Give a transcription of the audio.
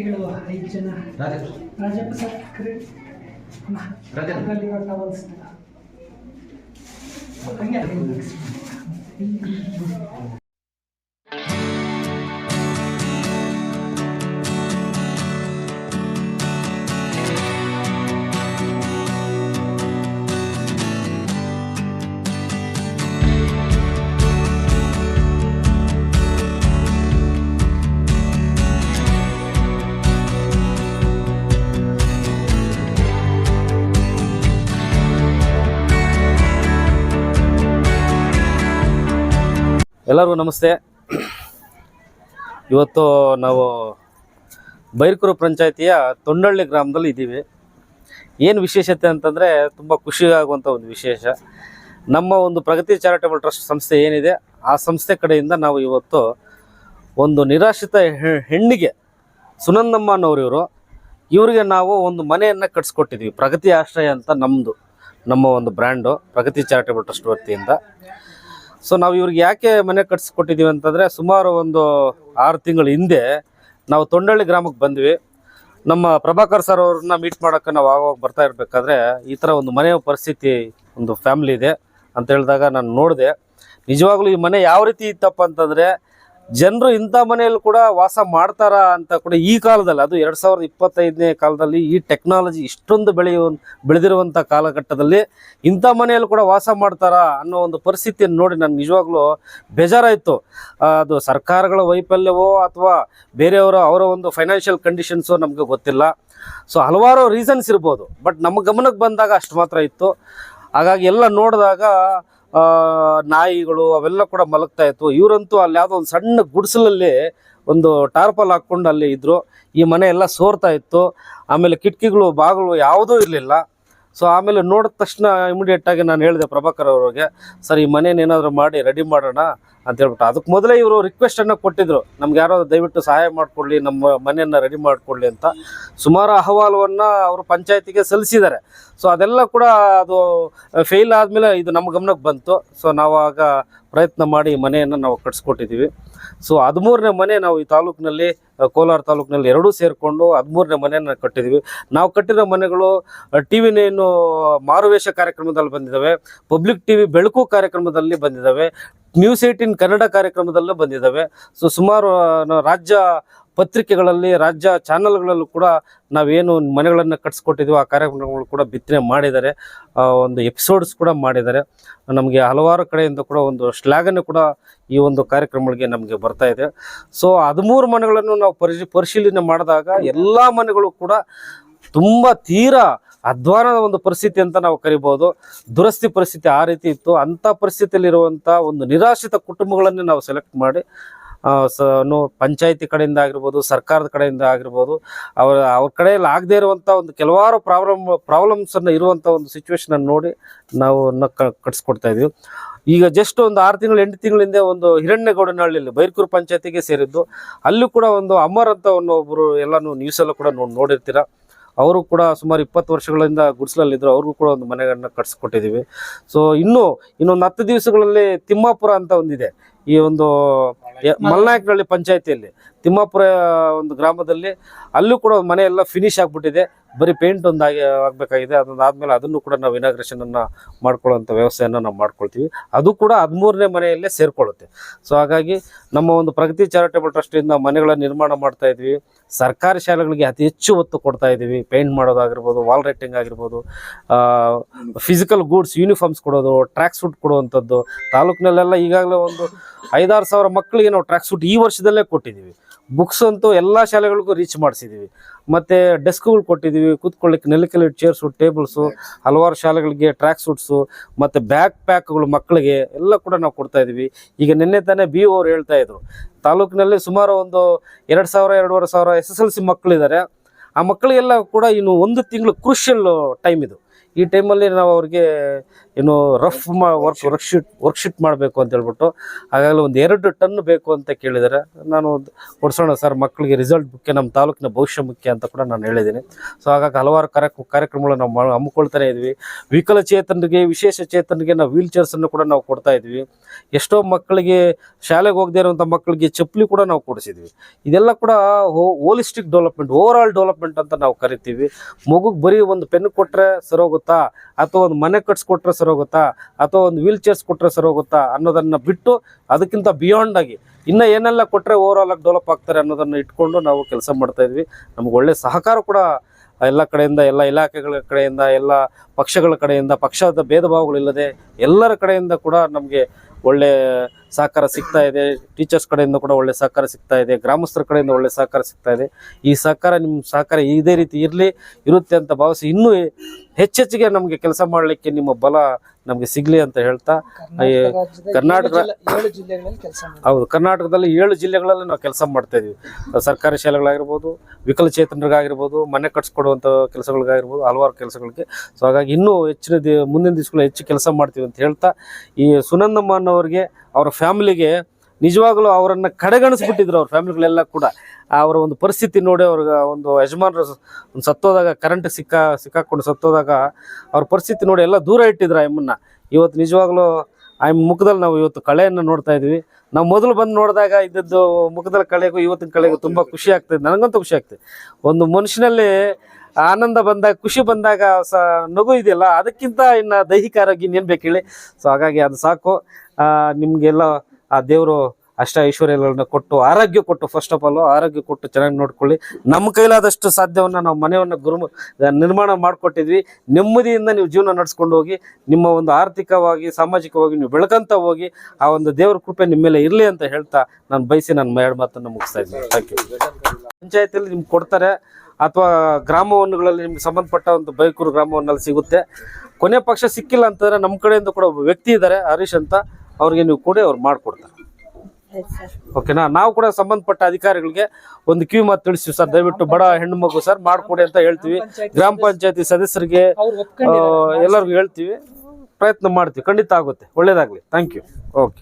ಆ ಮೇಸ್ತ್ರಿಗಳು ಐದು ಜನ ರಾಜಪ್ಪ ಸರ್ ಕರೆ ರಾಜಪ್ಪ. ಅದ್ರಲ್ಲಿ ಇವಾಗ ಟವಲ್ಸ್ ಹಂಗೆ ಎಲ್ಲರಿಗೂ ನಮಸ್ತೆ. ಇವತ್ತು ನಾವು ಬೈರ್ಕೂರು ಪಂಚಾಯಿತಿಯ ತೊಂಡಳ್ಳಿ ಗ್ರಾಮದಲ್ಲಿ ಇದ್ದೀವಿ. ಏನು ವಿಶೇಷತೆ ಅಂತಂದರೆ ತುಂಬ ಖುಷಿಯಾಗುವಂಥ ಒಂದು ವಿಶೇಷ. ನಮ್ಮ ಒಂದು ಪ್ರಗತಿ ಚಾರಿಟಬಲ್ ಟ್ರಸ್ಟ್ ಸಂಸ್ಥೆ ಏನಿದೆ, ಆ ಸಂಸ್ಥೆ ಕಡೆಯಿಂದ ನಾವು ಇವತ್ತು ಒಂದು ನಿರಾಶ್ರಿತ ಹೆಣ್ಣಿಗೆ ಸುನಂದಮ್ಮ ಅನ್ನೋರು ಇವರು ಇವರಿಗೆ ನಾವು ಒಂದು ಮನೆಯನ್ನು ಕಟ್ಸ್ಕೊಟ್ಟಿದ್ವಿ. ಪ್ರಗತಿ ಆಶ್ರಯ ಅಂತ ನಮ್ಮದು ನಮ್ಮ ಒಂದು ಬ್ರ್ಯಾಂಡು, ಪ್ರಗತಿ ಚಾರಿಟಬಲ್ ಟ್ರಸ್ಟ್ ವತಿಯಿಂದ. ಸೊ ನಾವು ಇವ್ರಿಗೆ ಯಾಕೆ ಮನೆ ಕಟ್ಸಿಕೊಟ್ಟಿದ್ದೀವಿ ಅಂತಂದರೆ ಸುಮಾರು ಒಂದು ಆರು ತಿಂಗಳ ಹಿಂದೆ ನಾವು ತೊಂಡಳ್ಳಿ ಗ್ರಾಮಕ್ಕೆ ಬಂದ್ವಿ. ನಮ್ಮ ಪ್ರಭಾಕರ್ ಸರ್ ಅವ್ರನ್ನ ಮೀಟ್ ಮಾಡೋಕ್ಕೆ ನಾವು ಆವಾಗ ಬರ್ತಾ ಇರಬೇಕಾದ್ರೆ ಈ ಥರ ಒಂದು ಮನೆಯ ಪರಿಸ್ಥಿತಿ ಒಂದು ಫ್ಯಾಮ್ಲಿ ಇದೆ ಅಂತ ಹೇಳಿದಾಗ ನಾನು ನೋಡಿದೆ. ನಿಜವಾಗ್ಲೂ ಈ ಮನೆ ಯಾವ ರೀತಿ ಇತ್ತಪ್ಪ ಅಂತಂದರೆ ಜನರು ಇಂಥ ಮನೆಯಲ್ಲಿ ಕೂಡ ವಾಸ ಮಾಡ್ತಾರ ಅಂತ ಕೂಡ ಈ ಕಾಲದಲ್ಲಿ, ಅದು ಎರಡು ಸಾವಿರದ ಇಪ್ಪತ್ತೈದನೇ ಕಾಲದಲ್ಲಿ ಈ ಟೆಕ್ನಾಲಜಿ ಇಷ್ಟೊಂದು ಬೆಳೆಯುವ ಬೆಳೆದಿರುವಂಥ ಕಾಲಘಟ್ಟದಲ್ಲಿ ಇಂಥ ಮನೆಯಲ್ಲಿ ಕೂಡ ವಾಸ ಮಾಡ್ತಾರಾ ಅನ್ನೋ ಒಂದು ಪರಿಸ್ಥಿತಿಯನ್ನು ನೋಡಿ ನನಗೆ ನಿಜವಾಗ್ಲೂ ಬೇಜಾರಾಯಿತು. ಅದು ಸರ್ಕಾರಗಳ ವೈಫಲ್ಯವೋ ಅಥವಾ ಬೇರೆಯವರ ಅವರ ಒಂದು ಫೈನಾನ್ಷಿಯಲ್ ಕಂಡೀಷನ್ಸು ನಮಗೆ ಗೊತ್ತಿಲ್ಲ. ಸೊ ಹಲವಾರು ರೀಸನ್ಸ್ ಇರ್ಬೋದು ಬಟ್ ನಮ್ಮ ಗಮನಕ್ಕೆ ಬಂದಾಗ ಅಷ್ಟು ಮಾತ್ರ ಇತ್ತು. ಹಾಗಾಗಿ ಎಲ್ಲ ನೋಡಿದಾಗ ನಾಯಿಗಳು ಅವೆಲ್ಲ ಕೂಡ ಮಲಗ್ತಾ ಇತ್ತು. ಇವರಂತೂ ಅಲ್ಲಿ ಯಾವುದೋ ಒಂದು ಸಣ್ಣ ಗುಡಿಸಲಲ್ಲಿ ಒಂದು ಟಾರ್ಪಲ್ ಹಾಕ್ಕೊಂಡು ಅಲ್ಲಿ ಇದ್ರು. ಈ ಮನೆ ಎಲ್ಲ ಸೋರ್ತಾ ಇತ್ತು. ಆಮೇಲೆ ಕಿಟಕಿಗಳು, ಬಾಗಿಲು ಯಾವುದೂ ಇರಲಿಲ್ಲ. ಸೊ ಆಮೇಲೆ ನೋಡಿದ ತಕ್ಷಣ ಇಮಿಡಿಯೇಟಾಗಿ ನಾನು ಹೇಳಿದೆ ಪ್ರಭಾಕರ್ ಅವ್ರಿಗೆ, ಸರ್, ಈ ಮನೇನ ಏನಾದರೂ ಮಾಡಿ ರೆಡಿ ಮಾಡೋಣ ಅಂತ ಹೇಳ್ಬಿಟ್ಟು. ಅದಕ್ಕೆ ಮೊದಲೇ ಇವರು ರಿಕ್ವೆಸ್ಟನ್ನು ಕೊಟ್ಟಿದ್ರು. ನಮ್ಗೆ ಯಾರೋ ದಯವಿಟ್ಟು ಸಹಾಯ ಮಾಡಿಕೊಡ್ಲಿ, ನಮ್ಮ ಮನೆಯನ್ನು ರೆಡಿ ಮಾಡಿಕೊಡ್ಲಿ ಅಂತ. ಸುಮಾರು ಅಹವಾಲುವನ್ನು ಅವರು ಪಂಚಾಯತಿಗೆ ಸಲ್ಲಿಸಿದ್ದಾರೆ. ಸೊ ಅದೆಲ್ಲ ಕೂಡ ಅದು ಫೇಲ್ ಆದಮೇಲೆ ಇದು ನಮ್ಮ ಗಮನಕ್ಕೆ ಬಂತು. ಸೊ ನಾವು ಆಗ ಪ್ರಯತ್ನ ಮಾಡಿ ಮನೆಯನ್ನು ನಾವು ಕಟ್ಸ್ಕೊಟ್ಟಿದ್ದೀವಿ. ಸೊ ಹದಿಮೂರನೇ ಮನೆ ನಾವು ಈ ತಾಲೂಕಿನಲ್ಲಿ ಕೋಲಾರ ತಾಲೂಕಿನಲ್ಲಿ ಎರಡೂ ಸೇರಿಕೊಂಡು ಹದಿಮೂರನೇ ಮನೆಯನ್ನು ಕಟ್ಟಿದ್ದೀವಿ ನಾವು ಕಟ್ಟಿರೋ ಮನೆಗಳು ಟಿ ವಿನೇನು ಮಾರುವೇಷ ಕಾರ್ಯಕ್ರಮದಲ್ಲಿ ಬಂದಿದ್ದಾವೆ ಪಬ್ಲಿಕ್ ಟಿ ವಿ ಬೆಳಕು ಕಾರ್ಯಕ್ರಮದಲ್ಲಿ ಬಂದಿದ್ದಾವೆ ನ್ಯೂಸ್ ಏಯ್ಟೀನ್ ಕನ್ನಡ ಕಾರ್ಯಕ್ರಮದಲ್ಲೇ ಬಂದಿದ್ದಾವೆ ಸೊ ಸುಮಾರು ರಾಜ್ಯ ಪತ್ರಿಕೆಗಳಲ್ಲಿ, ರಾಜ್ಯ ಚಾನಲ್ಗಳಲ್ಲೂ ಕೂಡ ನಾವೇನು ಮನೆಗಳನ್ನು ಕಟ್ಸ್ಕೊಟ್ಟಿದ್ವಿ ಆ ಕಾರ್ಯಕ್ರಮಗಳು ಕೂಡ ಬಿತ್ತನೆ ಮಾಡಿದ್ದಾರೆ. ಒಂದು ಎಪಿಸೋಡ್ಸ್ ಕೂಡ ಮಾಡಿದ್ದಾರೆ. ನಮಗೆ ಹಲವಾರು ಕಡೆಯಿಂದ ಕೂಡ ಒಂದು ಶ್ಲಾಘನೆ ಕೂಡ ಈ ಒಂದು ಕಾರ್ಯಕ್ರಮಗಳಿಗೆ ನಮಗೆ ಬರ್ತಾ ಇದೆ. ಸೊ, ಹದಿಮೂರು ಮನೆಗಳನ್ನು ನಾವು ಪರಿಶೀ, ಪರಿಶೀಲನೆ ಮಾಡಿದಾಗ ಎಲ್ಲ ಮನೆಗಳು ಕೂಡ ತುಂಬ ತೀರಾ ಅಧ್ವಾನದ ಒಂದು ಪರಿಸ್ಥಿತಿ ಅಂತ ನಾವು ಕರಿಬೋದು. ದುರಸ್ತಿ ಪರಿಸ್ಥಿತಿ ಆ ರೀತಿ ಇತ್ತು. ಅಂಥ ಪರಿಸ್ಥಿತಿಯಲ್ಲಿರುವಂಥ ಒಂದು ನಿರಾಶ್ರಿತ ಕುಟುಂಬಗಳನ್ನೇ ನಾವು ಸೆಲೆಕ್ಟ್ ಮಾಡಿ ಪಂಚಾಯತಿ ಕಡೆಯಿಂದ ಆಗಿರ್ಬೋದು, ಸರ್ಕಾರದ ಕಡೆಯಿಂದ ಆಗಿರ್ಬೋದು, ಅವರ, ಅವ್ರ ಕಡೆಯಲ್ಲಿ ಆಗದೇ ಇರುವಂಥ ಒಂದು ಕೆಲವಾರು ಪ್ರಾಬ್ಲಮ್ ಪ್ರಾಬ್ಲಮ್ಸನ್ನು ಇರುವಂಥ ಒಂದು ಸಿಚುವೇಶನನ್ನು ನೋಡಿ ನಾವು ಕಟ್ಸ್ಕೊಡ್ತಾ ಇದೀವಿ. ಈಗ ಜಸ್ಟ್ ಒಂದು ಆರು ತಿಂಗಳು, ಎಂಟು ತಿಂಗಳ ಹಿಂದೆ ಒಂದು ಹಿರಣ್ಯಗೌಡನಹಳ್ಳಿಯಲ್ಲಿ ಬೈರ್ಕೂರು ಪಂಚಾಯತಿಗೆ ಸೇರಿದ್ದು, ಅಲ್ಲೂ ಕೂಡ ಒಂದು ಅಮರ್ ಅಂತ ಒಂದು ಒಬ್ಬರು ಎಲ್ಲನೂ ನ್ಯೂಸಲ್ಲೂ ಕೂಡ ನೋಡಿ ನೋಡಿರ್ತೀರ? ಅವರು ಕೂಡ ಸುಮಾರು ಇಪ್ಪತ್ತು ವರ್ಷಗಳಿಂದ ಗುಡಿಸಲಲ್ಲಿದ್ದರು ಅವ್ರಿಗೂ ಕೂಡ ಒಂದು ಮನೆಗಳನ್ನ ಕಟ್ಸ್ಕೊಟ್ಟಿದ್ದೀವಿ ಸೊ ಇನ್ನೂ, ಇನ್ನೊಂದು ಹತ್ತು ದಿವಸಗಳಲ್ಲಿ ತಿಮ್ಮಾಪುರ ಅಂತ ಒಂದಿದೆ. ಈ ಒಂದು ಮಲ್ನಾಯಕನಹಳ್ಳಿ ಪಂಚಾಯತಿಯಲ್ಲಿ. ತಿಮ್ಮಾಪುರ ಒಂದು ಗ್ರಾಮದಲ್ಲಿ ಅಲ್ಲೂ ಕೂಡ ಮನೆ ಎಲ್ಲ ಫಿನಿಶ್ ಆಗಿಬಿಟ್ಟಿದೆ. ಬರೀ ಪೇಂಟ್ ಒಂದಾಗಿ ಆಗಿ ಆಗಬೇಕಾಗಿದೆ. ಅದೊಂದು ಆದಮೇಲೆ ಅದನ್ನು ಕೂಡ ನಾವು ಇನಾಗ್ರೇಷನನ್ನು ಮಾಡ್ಕೊಳ್ಳೋಂಥ ವ್ಯವಸ್ಥೆಯನ್ನು ನಾವು ಮಾಡ್ಕೊಳ್ತೀವಿ. ಅದು ಕೂಡ ಹದಿಮೂರನೇ ಮನೆಯಲ್ಲೇ ಸೇರಿಕೊಳ್ಳುತ್ತೆ. ಸೊ ಹಾಗಾಗಿ ನಮ್ಮ ಒಂದು ಪ್ರಗತಿ ಚಾರಿಟೇಬಲ್ ಟ್ರಸ್ಟಿಂದ ಮನೆಗಳ ನಿರ್ಮಾಣ ಮಾಡ್ತಾ ಇದ್ವಿ. ಸರ್ಕಾರಿ ಶಾಲೆಗಳಿಗೆ ಅತಿ ಹೆಚ್ಚು ಒತ್ತು ಕೊಡ್ತಾ ಇದ್ದೀವಿ ಪೇಂಟ್ ಮಾಡೋದಾಗಿರ್ಬೋದು ವಾಲ್ ರೈಟಿಂಗ್ ಆಗಿರ್ಬೋದು ಫಿಸಿಕಲ್ ಗೂಡ್ಸ್ ಯೂನಿಫಾರ್ಮ್ಸ್ ಕೊಡೋದು ಟ್ರ್ಯಾಕ್ ಸೂಟ್ ಕೊಡುವಂಥದ್ದು. ತಾಲೂಕಿನಲ್ಲೆಲ್ಲ ಈಗಾಗಲೇ ಒಂದು ಐದಾರು ಸಾವಿರ ಮಕ್ಕಳಿಗೆ ನಾವು ಟ್ರ್ಯಾಕ್ ಸೂಟ್ ಈ ವರ್ಷದಲ್ಲೇ ಕೊಟ್ಟಿದ್ದೀವಿ. ಬುಕ್ಸ್ ಅಂತೂ ಎಲ್ಲ ಶಾಲೆಗಳಿಗೂ ರೀಚ್ ಮಾಡಿಸಿದ್ದೀವಿ ಮತ್ತು ಡೆಸ್ಕ್ಗಳು ಕೊಟ್ಟಿದ್ದೀವಿ ಕೂತ್ಕೊಳ್ಳಿಕ್ಕೆ ನೆಲಕಲ್ಲಿ ಚೇರ್ಸು ಟೇಬಲ್ಸು ಹಲವಾರು ಶಾಲೆಗಳಿಗೆ ಟ್ರ್ಯಾಕ್ ಸೂಟ್ಸು ಮತ್ತು ಬ್ಯಾಕ್ ಪ್ಯಾಕ್ಗಳು ಮಕ್ಕಳಿಗೆ ಎಲ್ಲ ಕೂಡ ನಾವು ಕೊಡ್ತಾ ಇದ್ದೀವಿ ಈಗ ನಿನ್ನೆ ತಾನೇ ಬಿ ಅವ್ರು ಹೇಳ್ತಾ ಇದ್ರು. ತಾಲೂಕಿನಲ್ಲಿ ಸುಮಾರು ಒಂದು ಎರಡು ಸಾವಿರ, ಎರಡೂವರೆ ಸಾವಿರ ಎಸ್ ಎಸ್ ಎಲ್ ಸಿ ಮಕ್ಕಳಿದ್ದಾರೆ ಆ ಮಕ್ಕಳಿಗೆಲ್ಲ ಕೂಡ ಇನ್ನು ಒಂದು ತಿಂಗಳು ಕ್ರೂಷಿಯಲ್ ಟೈಮ್ ಇದು. ಈ ಟೈಮಲ್ಲಿ ನಾವು ಅವ್ರಿಗೆ ಏನು ರಫ್ ಮಾ ವರ್ಕ್ ವರ್ಕ್ಶೀಟ್ ವರ್ಕ್ಶೀಟ್ ಮಾಡಬೇಕು ಅಂತ ಹೇಳ್ಬಿಟ್ಟು ಹಾಗಾಗಿ ಒಂದು ಎರಡು ಟನ್ ಬೇಕು ಅಂತ ಕೇಳಿದರೆ. ನಾನು ಕೊಡ್ಸೋಣ ಸರ್ ಮಕ್ಕಳಿಗೆ ರಿಸಲ್ಟ್ ಮುಖ್ಯ ನಮ್ಮ ತಾಲೂಕಿನ ಭವಿಷ್ಯ ಮುಖ್ಯ ಅಂತ ಕೂಡ ನಾನು ಹೇಳಿದ್ದೀನಿ. ಸೊ ಹಾಗಾಗಿ ಹಲವಾರು ಕಾರ್ಯ ಕಾರ್ಯಕ್ರಮಗಳು ನಾವು ಹಮ್ಮಿಕೊಳ್ತಾನೆ ಇದ್ವಿ. ವಿಕಲಚೇತನರಿಗೆ ವಿಶೇಷ ಚೇತನರಿಗೆ ನಾವು ವೀಲ್ ಚೇರ್ಸನ್ನು ಕೂಡ ನಾವು ಕೊಡ್ತಾ ಇದ್ವಿ. ಎಷ್ಟೋ ಮಕ್ಕಳಿಗೆ ಶಾಲೆಗೆ ಹೋಗದೇ ಇರುವಂಥ ಮಕ್ಕಳಿಗೆ ಚಪ್ಪಲಿ ಕೂಡ ನಾವು ಕೊಡಿಸಿದ್ವಿ. ಇದೆಲ್ಲ ಕೂಡ holistic development overall development ಅಂತ ನಾವು ಕರಿತೀವಿ. ಮಗುಗೆ ಬರೀ ಒಂದು ಪೆನ್ ಕೊಟ್ಟರೆ ಸರೋಗುತ್ತಾ ಅಥವಾ ಒಂದು ಮನೆ ಕಟ್ಸ್ಕೊಟ್ರೆ ಸರೋಗುತ್ತಾ ಅಥವಾ ಒಂದು ವೀಲ್ ಚೇರ್ಸ್ ಕೊಟ್ಟರೆ ಸರೋಗುತ್ತಾ ಅನ್ನೋದನ್ನು ಬಿಟ್ಟು ಅದಕ್ಕಿಂತ ಬಿಯಾಂಡ್ ಆಗಿ ಇನ್ನು ಏನೆಲ್ಲ ಕೊಟ್ಟರೆ ಓವರ್ ಆಗಿ ಡೆವಲಪ್ ಆಗ್ತಾರೆ ಅನ್ನೋದನ್ನು ಇಟ್ಕೊಂಡು ನಾವು ಕೆಲಸ ಮಾಡ್ತಾ ಇದ್ವಿ. ನಮ್ಗೆ ಒಳ್ಳೆ ಸಹಕಾರ ಕೂಡ ಎಲ್ಲ ಕಡೆಯಿಂದ, ಎಲ್ಲ ಇಲಾಖೆಗಳ ಕಡೆಯಿಂದ, ಎಲ್ಲ ಪಕ್ಷಗಳ ಕಡೆಯಿಂದ, ಪಕ್ಷದ ಭೇದ ಭಾವಗಳಿಲ್ಲದೆ ಎಲ್ಲರ ಕಡೆಯಿಂದ ಕೂಡ ನಮಗೆ ಒಳ್ಳೆ ಸಹಕಾರ ಸಿಗ್ತಾ ಇದೆ. ಟೀಚರ್ಸ್ ಕಡೆಯಿಂದ ಕೂಡ ಒಳ್ಳೆ ಸಹಕಾರ ಸಿಗ್ತಾ ಇದೆ. ಗ್ರಾಮಸ್ಥರ ಕಡೆಯಿಂದ ಒಳ್ಳೆ ಸಹಕಾರ ಸಿಗ್ತಾ ಇದೆ. ಈ ಸಹಕಾರ ನಿಮ್ಮ ಸಹಕಾರ ಇದೇ ರೀತಿ ಇರಲಿ, ಇರುತ್ತೆ ಅಂತ ಭಾವಿಸಿ ಇನ್ನೂ ಹೆಚ್ಚೆಚ್ಚಿಗೆ ನಮಗೆ ಕೆಲಸ ಮಾಡಲಿಕ್ಕೆ ನಿಮ್ಮ ಬಲ ನಮಗೆ ಸಿಗಲಿ ಅಂತ ಹೇಳ್ತಾ ಕರ್ನಾಟಕ ಹೌದು ಕರ್ನಾಟಕದಲ್ಲಿ ಏಳು ಜಿಲ್ಲೆಗಳಲ್ಲಿ ನಾವು ಕೆಲಸ ಮಾಡ್ತಾ ಇದೀವಿ. ಸರ್ಕಾರಿ ಶಾಲೆಗಳಾಗಿರ್ಬೋದು ವಿಕಲಚೇತನರಿಗಾಗಿರ್ಬೋದು ಮನೆ ಕಟ್ಸ್ಕೊಡುವಂಥ ಕೆಲಸಗಳಿಗಾಗಿರ್ಬೋದು ಹಲವಾರು ಕೆಲಸಗಳಿಗೆ. ಸೊ ಹಾಗಾಗಿ ಇನ್ನೂ ಹೆಚ್ಚಿನ ದಿ ಮುಂದಿನ ದಿವಸಗಳು ಹೆಚ್ಚು ಕೆಲಸ ಮಾಡ್ತೀವಿ ಅಂತ ಹೇಳ್ತಾ ಈ ಸುನಂದಮ್ಮ ಅನ್ನೋರಿಗೆ ಅವರ ಫ್ಯಾಮಿಲಿಗೆ ನಿಜವಾಗ್ಲೂ ಅವರನ್ನು ಕಡೆಗಣಿಸ್ಬಿಟ್ಟಿದ್ರು ಅವ್ರ ಫ್ಯಾಮಿಲಿಗಳೆಲ್ಲ ಕೂಡ. ಅವರ ಒಂದು ಪರಿಸ್ಥಿತಿ ನೋಡಿ ಅವ್ರಿಗೆ ಒಂದು ಯಜಮಾನರು ಒಂದು ಸತ್ತೋದಾಗ ಕರೆಂಟ್ ಸಿಕ್ಕ, ಸಿಕ್ಕಾಕೊಂಡು ಸತ್ತೋದಾಗ ಅವ್ರ ಪರಿಸ್ಥಿತಿ ನೋಡಿ ಎಲ್ಲ ದೂರ ಇಟ್ಟಿದ್ರು ಆ ಎಮ್ಮನ್ನ ಇವತ್ತು ನಿಜವಾಗ್ಲೂ ಆ ಮುಖದಲ್ಲಿ ನಾವು ಇವತ್ತು ಕಳೆಯನ್ನು ನೋಡ್ತಾ ಇದ್ವಿ. ನಾವು ಮೊದಲು ಬಂದು ನೋಡಿದಾಗ ಇದ್ದದ್ದು ಮುಖದಲ್ಲಿ ಕಳೆಗೂ ಇವತ್ತಿನ ಕಳೆಗೂ ತುಂಬ ಖುಷಿ ಆಗ್ತದೆ ನನಗಂತೂ ಖುಷಿ ಆಗ್ತದೆ ಒಂದು ಮನುಷ್ಯನಲ್ಲಿ ಆನಂದ ಬಂದಾಗ, ಖುಷಿ ಬಂದಾಗ ಸ, ನಗು ಇದೆಯಲ್ಲ, ಅದಕ್ಕಿಂತ ಇನ್ನು ದೈಹಿಕ ಆರೋಗ್ಯ ಇನ್ನೇನು ಬೇಕು ಹೇಳಿ? ಸೊ ಹಾಗಾಗಿ ಅದು ಸಾಕು. ನಿಮಗೆಲ್ಲ ಆ ದೇವರು ಅಷ್ಟ ಐಶ್ವರ್ಯಗಳನ್ನ ಕೊಟ್ಟು ಆರೋಗ್ಯ ಕೊಟ್ಟು ಫಸ್ಟ್ ಆಫ್ ಆಲ್ ಆರೋಗ್ಯ ಕೊಟ್ಟು ಚೆನ್ನಾಗಿ ನೋಡ್ಕೊಳ್ಳಿ. ನಮ್ಮ ಕೈಲಾದಷ್ಟು ಸಾಧ್ಯವನ್ನ ನಾವು ಮನೆಯನ್ನು ಗುರು ನಿರ್ಮಾಣ ಮಾಡಿಕೊಟ್ಟಿದ್ವಿ. ನೆಮ್ಮದಿಯಿಂದ ನೀವು ಜೀವನ ನಡೆಸ್ಕೊಂಡು ಹೋಗಿ, ನಿಮ್ಮ ಒಂದು ಆರ್ಥಿಕವಾಗಿ, ಸಾಮಾಜಿಕವಾಗಿ ನೀವು ಬೆಳಕಂತ ಹೋಗಿ, ಆ ಒಂದು ದೇವರ ಕೃಪೆ ನಿಮ್ಮ ಮೇಲೆ ಇರಲಿ ಅಂತ ಹೇಳ್ತಾ ನಾನು ಬಯಸಿ ನನ್ನ ಎರಡು ಮಾತನ್ನು ಮುಗಿಸ್ತಾ ಇದ್ದೀನಿ. ಥ್ಯಾಂಕ್ ಯು ಪಂಚಾಯತಿಯಲ್ಲಿ ನಿಮ್ಗೆ ಕೊಡ್ತಾರೆ, ಅಥವಾ ಗ್ರಾಮವನ್ನುಗಳಲ್ಲಿ ನಿಮ್ಗೆ ಸಂಬಂಧಪಟ್ಟ ಒಂದು ಬೈಕೂರು ಗ್ರಾಮವನ್ನಲ್ಲಿ ಸಿಗುತ್ತೆ. ಕೊನೆ ಪಕ್ಷ ಸಿಕ್ಕಿಲ್ಲ ಅಂತಂದ್ರೆ ನಮ್ಮ ಕಡೆಯಿಂದ ಕೂಡ ಒಬ್ಬ ವ್ಯಕ್ತಿ ಇದ್ದಾರೆ, ಹರೀಶ್ ಅಂತ. ಅವ್ರಿಗೆ ನೀವು ಕೊಡಿ ಅವ್ರು ಮಾಡಿಕೊಡ್ತಾರೆ. ಓಕೆನಾ ನಾವು ಕೂಡ ಸಂಬಂಧಪಟ್ಟ ಅಧಿಕಾರಿಗಳಿಗೆ ಒಂದು ಕಿವಿ ಮಾತು ತಿಳಿಸ್ತೀವಿ ಸರ್. ದಯವಿಟ್ಟು ಬಡ ಹೆಣ್ಣು ಮಗು ಸರ್ ಮಾಡಿಕೊಡಿ ಅಂತ ಹೇಳ್ತೀವಿ. ಗ್ರಾಮ ಪಂಚಾಯತಿ ಸದಸ್ಯರಿಗೆ ಎಲ್ಲರಿಗೂ ಹೇಳ್ತೀವಿ. ಪ್ರಯತ್ನ ಮಾಡ್ತೀವಿ. ಖಂಡಿತ ಆಗುತ್ತೆ. ಒಳ್ಳೇದಾಗ್ಲಿ. Thank you okay